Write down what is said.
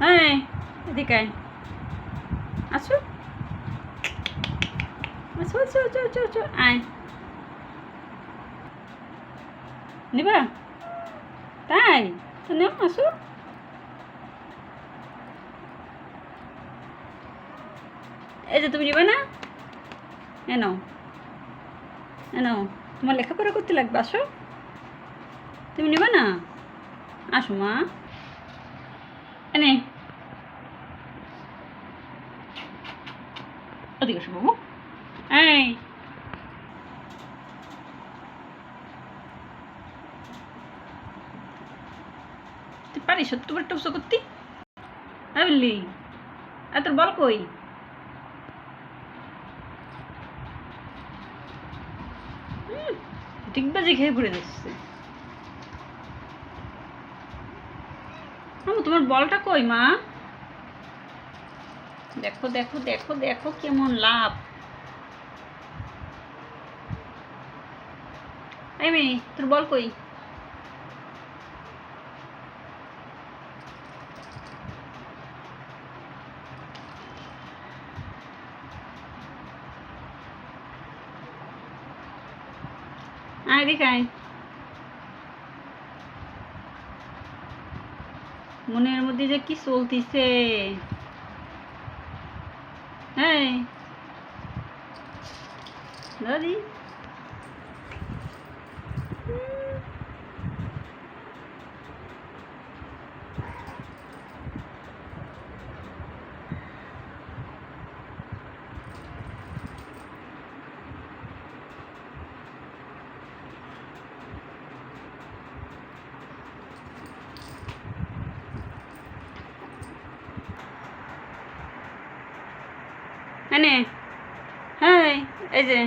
হ্যাঁ এদিকে আয়। আসো আসো আসো আসো আসো আসো আয়। নিবা? তাই? তো নেও, আসো। এই যে তুমি নিবা না? এনো এনো তোমার লেখাপড়া করতে লাগবে, আসো। তুমি নিবা না? আসো মা। এনে ওদিকে আসো বাবু। এই। তুই পারিস করে টুকসো করতে? হ্যাঁ বললি। আর তোর বল কই? হুম, ডিগবাজি খেয়ে পড়ে যাচ্ছে। তোমার বলটা কই, মা? দেখো দেখো দেখো দেখো কেমন লাভ। এই মেয়ে, তোর বল কই? আয় দেখ মনের মধ্যে যে কি চলতিছে? হ্যাঁ দাদি। হ্যাঁ এই যে।